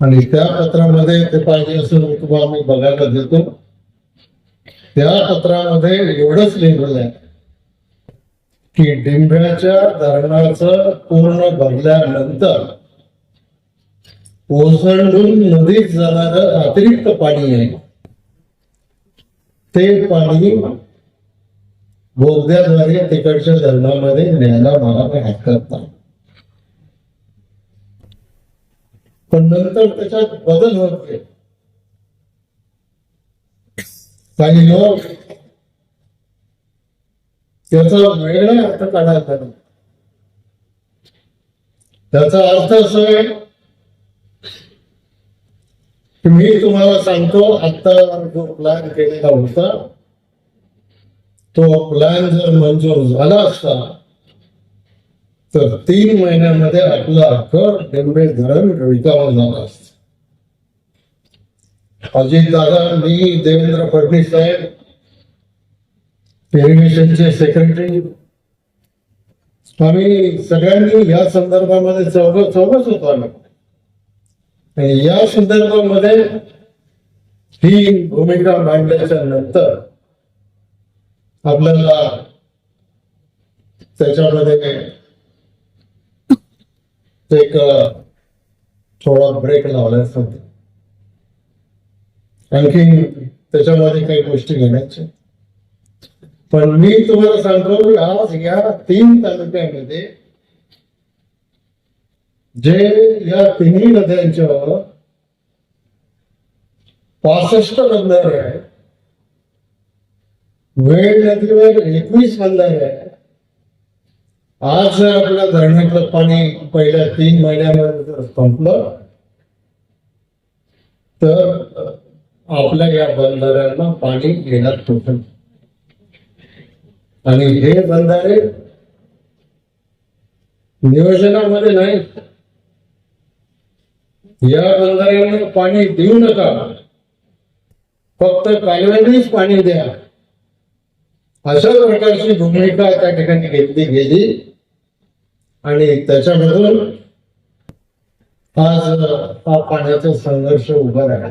आणि त्या पत्रामध्ये ते पाहिजे असं तुम्हाला मी बघायला देतो. त्या पत्रामध्ये एवढंच लिहिलेलं आहे की डिंब्याच्या धरणाचं पूर्ण भरल्यानंतर ओसंडून नदीत जाणारं अतिरिक्त पाणी आहे. ते पाणी बोगद्याद्वारे तिकडच्या धरणामध्ये न्यायला मला काही हरकत नाही. पण नंतर त्याच्यात बदल होत गेले काही लोक त्याचा वेगळा अर्थ काढायला लागले. त्याचा अर्थ असा आहे की मी तुम्हाला सांगतो आता जो प्लॅन केलेला होता तो प्लॅन जर मंजूर झाला असता तर तीन महिन्यामध्ये आपलं अख्खं डेंबे धरण रिकामं झालं असत. अजित दादा मी देवेंद्र फडणवीस साहेब इरिगेशनचे सेक्रेटरी आम्ही सगळ्यांनी या संदर्भामध्ये चौघ चौघच होतो आम्ही. या संदर्भामध्ये ही भूमिका मांडल्याच्या नंतर आपल्याला त्याच्यामध्ये एक थोडा ब्रेक लावलाय सध्या. आणखी त्याच्यामध्ये काही गोष्टी घेण्याच्या पण मी तुम्हाला सांगतो की आज या तीन तालुक्यामध्ये जे या तिन्ही नद्यांच्या पासष्ट बंधारे आहे वेळ नदीवर एकवीस बंधारे आहे आज जर आपल्या धरणातलं पाणी पहिल्या तीन महिन्यामध्ये जर संपलं तर आपल्या या बंधाऱ्यांना पाणी येणार टोटल आणि हे बंधारे नियोजनामध्ये नाही या बंधाऱ्यांना पाणी देऊ नका. फक्त कालव्यानेच पाणी द्या. अशा प्रकारची भूमिका त्या ठिकाणी घेतली गेली. आणि त्याच्यामधून आज हा पाण्याचा संघर्ष उभा राहिला.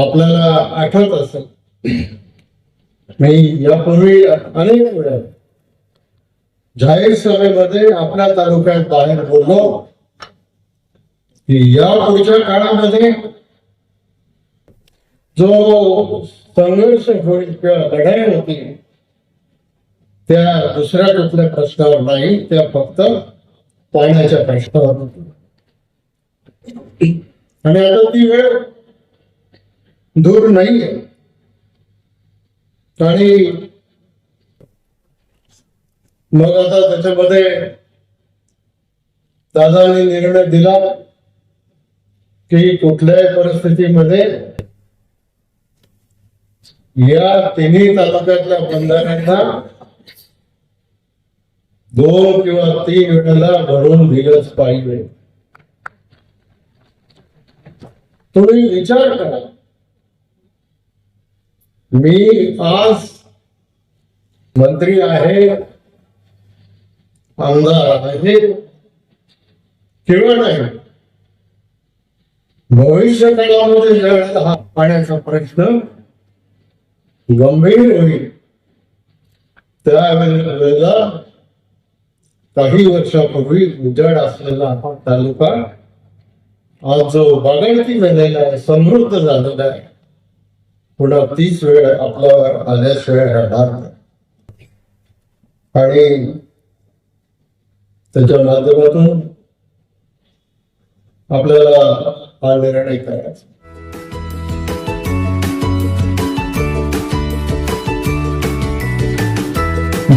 आपल्याला आठवत असेल. मी यापूर्वी अनेक वेळा जाहीर सभेमध्ये आपल्या तालुक्यात बाहेर बोललो. की या पुढच्या काळामध्ये जो संघर्ष होईल किंवा लढाई होती त्या दुसऱ्या कुठल्या प्रश्नावर नाही त्या फक्त पाण्याच्या प्रश्नावर होती. आणि आता ती वेळ दूर नाही आणि मग आता त्याच्यामध्ये दादांनी निर्णय दिला की कुठल्याही परिस्थितीमध्ये या तिन्ही तालुक्यातल्या बंधाऱ्यांना दोन किंवा तीन वेळेला भरून दिलंच पाहिजे. तुम्ही विचार करा. मी आज मंत्री आहे आमदार आहे किंवा नाही भविष्य काळामध्ये ज्या वेळेला हा पाण्याचा प्रश्न गंभीर होईल त्यावेळेला काही वर्षापूर्वी उजाड असलेला हा तालुका आज जो बागायती झालेला आहे समृद्ध झालेला आहे पुन्हा तीच वेळ आपल्यावर आल्याशिवाय राहणार आणि त्याच्या माध्यमातून आपल्याला हा निर्णय करायचा